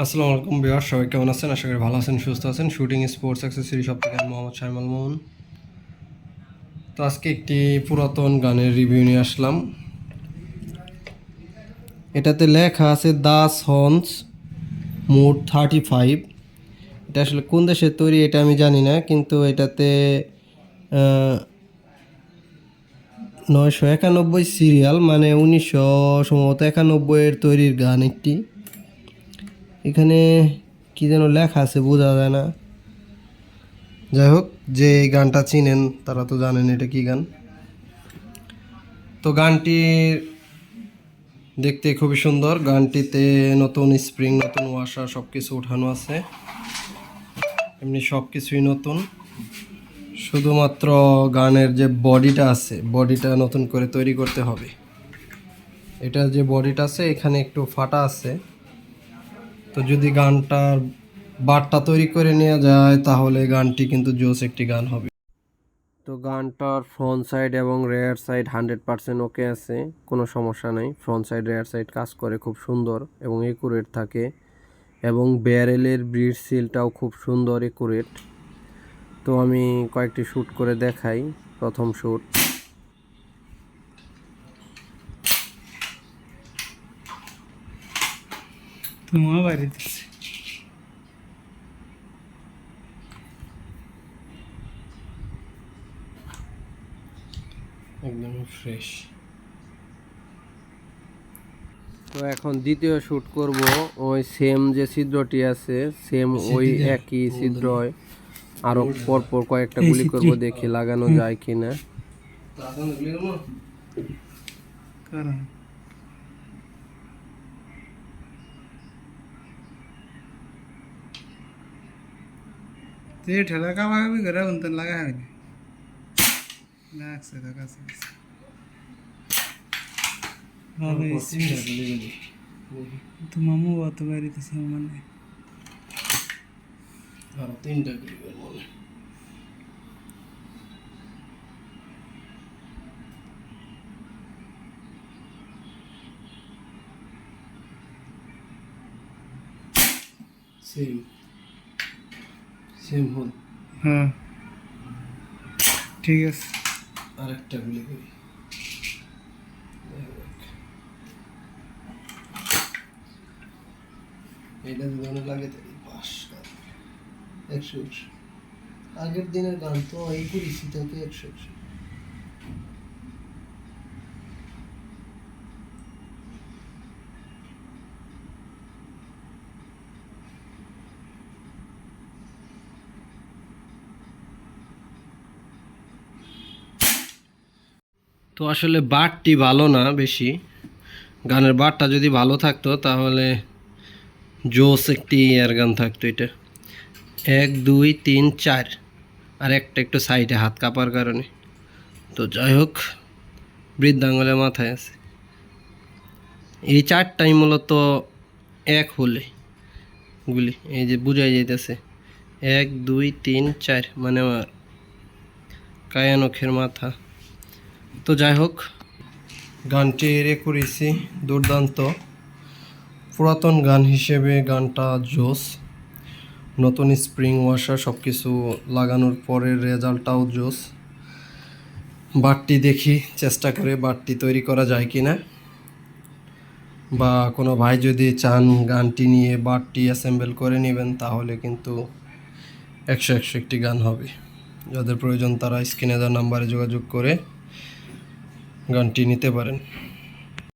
আসসালামু আলাইকুম বিহার সবাই কেমন আছেন? আশা করি ভালো আছেন, সুস্থ আছেন। শুটিং, স্পোর্টস অ্যাক্সেসরি সব থেকে মোহাম্মদ শাইমাল মোহন তো আজকে একটি পুরাতন গানের রিভিউ নিয়ে আসলাম। এটাতে লেখা আছে দাস হন্স মোট থার্টি ফাইভ এটা আসলে কোন দেশের তৈরি এটা আমি জানি না, কিন্তু এটাতে নয়শো একানব্বই সিরিয়াল মানে উনিশশো সম্ভবত একানব্বইয়ের তৈরির গান একটি। এখানে কি যেন লেখা আছে বোঝা যায় না। যাই হোক, যে এই গানটা চিনেন, তারা তো জানেন এটা কি গান। তো গানটি দেখতে খুবই সুন্দর। গানটিতে নতুন স্প্রিং, নতুন ওয়াশা সব কিছু উঠানো আছে। এমনি সব কিছুই নতুন। শুধুমাত্র গানের যে বডিটা আছে, বডিটা নতুন করে তৈরি করতে হবে। এটার যে বডিটা আছে, এখানে একটু ফাটা আছে। তো যদি গানটার বারটা তৈরি করে নেওয়া যায়, তাহলে গানটি কিন্তু জোস একটি গান হবে। তো গানটার ফ্রন্ট সাইড এবং rear side hundred percent okay আছে, কোনো সমস্যা নেই। ফ্রন্ট সাইড, রেয়ার সাইড কাজ করে খুব সুন্দর এবং একুরেট থাকে এবং ব্যারেলের ব্রিড সিলটাও খুব সুন্দর একুরেট তো আমি কয়েকটি শ্যুট করে দেখাই, প্রথম শ্যুট। তোমার বাড়িতে একদমই ফ্রেশ তো এখন দ্বিতীয় শ্যুট করব। ওই সেম যে ছিদ্রটি আছে সেম ওই একই ছিদ্র আরও পরপর কয়েকটা গুলি করব? দেখি লাগানো যায় কিনা। কারণ ते ठेला का बी घरा म्हणतात लागा हाय नाक सदा का तो मामू वो तो बारी तसे माने. हाँ तीन डिग्री कर माने सेम হল হ্যাঁ ঠিক আছে। আরেকটা গুলি করি। এটা যদি অনেক লাগে তাহলে পাস একশো একশো। আগের দিনের গান তো এই করেছি তাকে একশো একশো। তো আসলে বারটি ভালো না বেশি। গানের বারটা যদি ভালো থাকতো, তাহলে জোস একটি এয়ার গান থাকতো এটা। এক, দুই, তিন, চার, আর একটা একটু সাইডে হাত কাপার কারণে। তো যাই হোক, বৃদ্ধাঙ্গলের মাথায় আছে। এই চারটাই মূলত এক হলে গুলি, এই যে বুঝাই যাইতেছে। এক, দুই, তিন, চার মানে আমার কায়ানখের মাথা। তো যাই হোক, গানটি রে করেছি দুর্দান্ত। পুরাতন গান হিসেবে গানটা জোস নতুন স্প্রিং ওয়াশার সব কিছু লাগানোর পরের রেজাল্টটাও জোস বাটটি দেখি চেষ্টা করে বাটটি তৈরি করা যায় কি না বা কোনো ভাই যদি চান গানটি নিয়ে বাটটি অ্যাসেম্বল করে নেবেন, তাহলে কিন্তু একশো একশো একটি গান হবে। যাদের প্রয়োজন তারা স্ক্রিনে দেওয়া নাম্বারে যোগাযোগ করে গানটি নিতে পারেন।